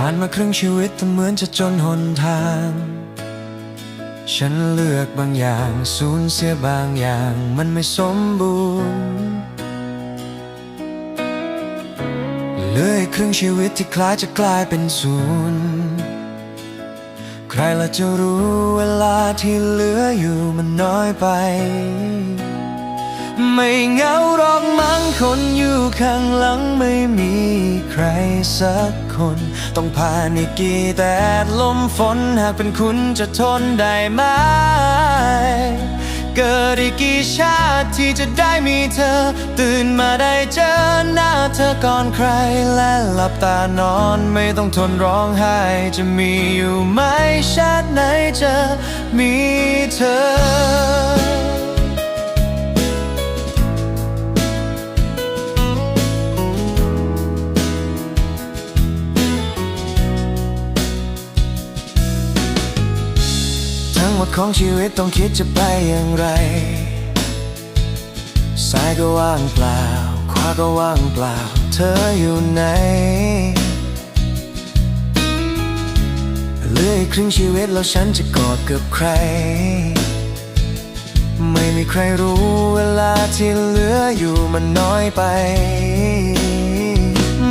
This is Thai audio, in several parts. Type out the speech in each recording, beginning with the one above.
ผ่านมาครึ่งชีวิตแต่เหมือนจะจนหนทาง ฉันเลือกบางอย่างสูญเสียบางอย่าง มันไม่สมบูรณ์เหลืออครึ่งชีวิตที่คล้ายจะกลายเป็นศูนย์ใครละจะรู้เวลาที่เหลืออยู่มันน้อยไป ไม่เหงาหรอกมั้งคนอยู่ข้างหลังไม่มีใครสักคน ต้องผ่านอีกกี่แดดลมฝนหากเป็นคุณจะทนได้ไหม เกิดอีกกี่ชาติที่จะได้มีเธอ ตื่นมาได้เจอหน้าเธอก่อนใคร และหลับตานอนไม่ต้องทนร้องไห้ จะมีอยู่ไหมชาติไหนจะมีเธอ หมดของชีวิตต้องคิดจะไปอย่างไรซ้ายก็ว่างเปล่า ขวาก็ว่างเปล่า เธออยู่ไหนเหลืออีกครึ่งชีวิตแล้วฉันจะกอดกับใคร ไม่มีใครรู้เวลาที่เหลืออยู่มันน้อยไป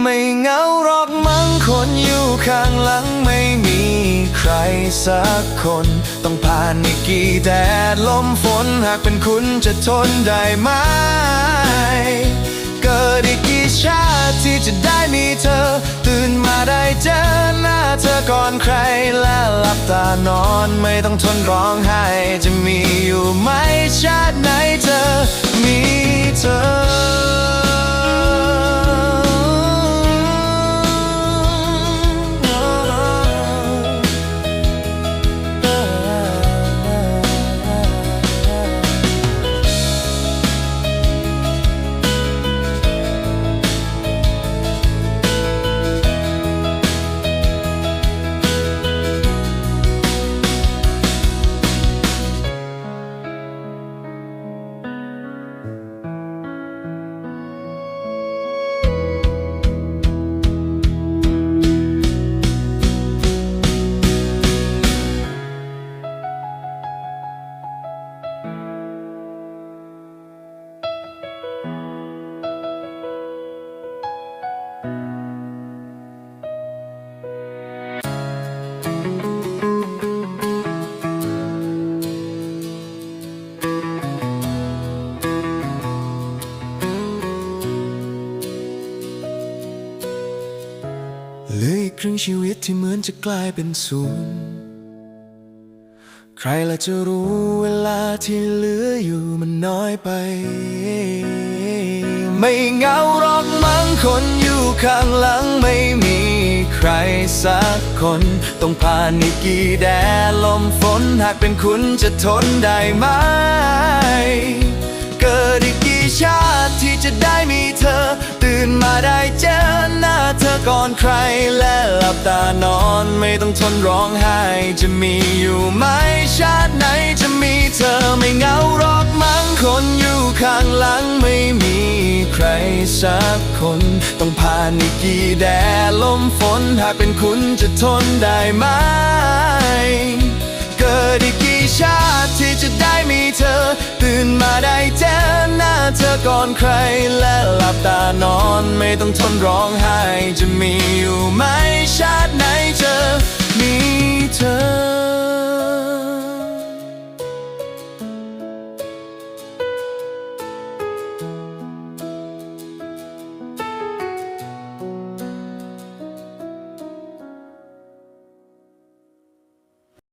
ไม่เหงาหรอกมั้งคนอยู่ข้างหลังไม่มีใครสักคน ต้องผ่านอีกกี่แดดลมฝนหากเป็นคุณจะทนได้ไหม เกิดอีกกี่ชาติที่จะได้มีเธอ ตื่นมาได้เจอหน้าเธอก่อนใครและหลับตานอนไม่ต้องทนร้องไห้จะมีอยู่ไหมชาติไหนเธอมีเธอ เหลืออีกครึ่งชีวิตที่เหมือนจะกลายเป็นศูนย์ ใครละจะรู้เวลาที่เหลืออยู่มันน้อยไป ไม่เหงาหรอกมั้งคนอยู่ข้างหลังไม่มีใครสักคน ต้องผ่านอีกกี่แดดลมฝนหากเป็นคุณจะทนได้ไหม เกิดอีก ก่อนใครและหลับตานอนไม่ต้องทนร้องไห้ จะมีอยู่ไหมชาติไหนจะมีเธอไม่เหงาหรอกมั้งคนอยู่ข้างหลังไม่มีใครสักคน ต้องผ่านอีกกี่แดดลมฝนหากเป็นคุณจะทนได้ไหม เกิดอีกกี่ชาติที่จะได้มีเธอ ตื่นมาได้ ก่อนใครและหลับตานอนไม่ต้องทนร้องไห้จะมีอยู่ไหมชาติ